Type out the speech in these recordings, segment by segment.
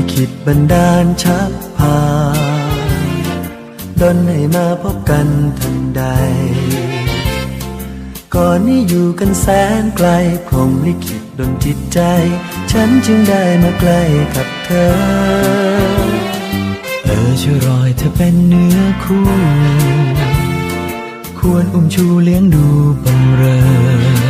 ลิขิตบันดาลชักพาดนให้มาพบกันทันใด ก่อนนี้อยู่กันแสนไกลพรมลิขิตดนจิตใจ ฉันจึงได้มาใกล้กับเธอ เออช่วยรอยเธอเป็นเนื้อคู่ ควรอุ้มชูเลี้ยงดูบำเรอ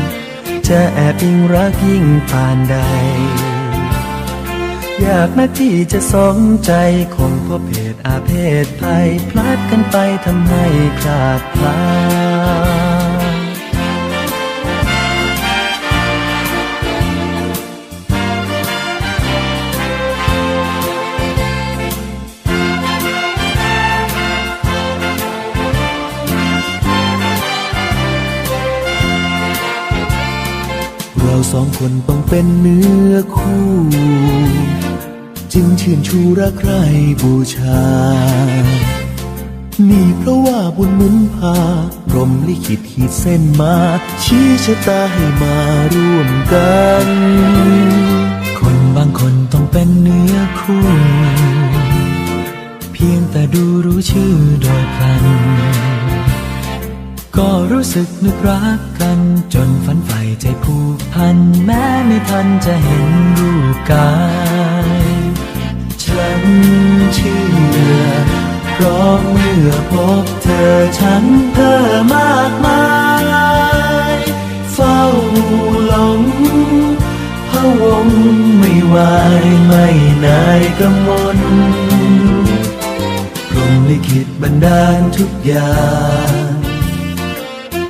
จะแอบยิ่งรักยิ่งปานใด อยากนักที่จะสมใจคงพบเพศอาเพศภัยพลาดกันไปทำให้คลาดพลาด สองคนต้องเป็นเนื้อคู่ จึงชื่นชูรักใครบูชา นี่เพราะว่าบุญหมุนพารมลิขิตขีดเส้นมา ชี้ชะตาให้มาร่วมกัน คนบางคนต้องเป็นเนื้อคู่ เพียงแต่ดูรู้ชื่อโดยพลันก็รู้สึกนึกรักกันจนฝันใฝ่ใจผู กพันแม้ไม่ทันจะเห็นรูปกาย ฉันเชื่อเพราะเมื่อพบเธอฉันเพ้อมากมาย เฝ้าหลงพะวงไม่ไหวไม่นายกำมลพรมลิขิตบันดาลทุกอย่าง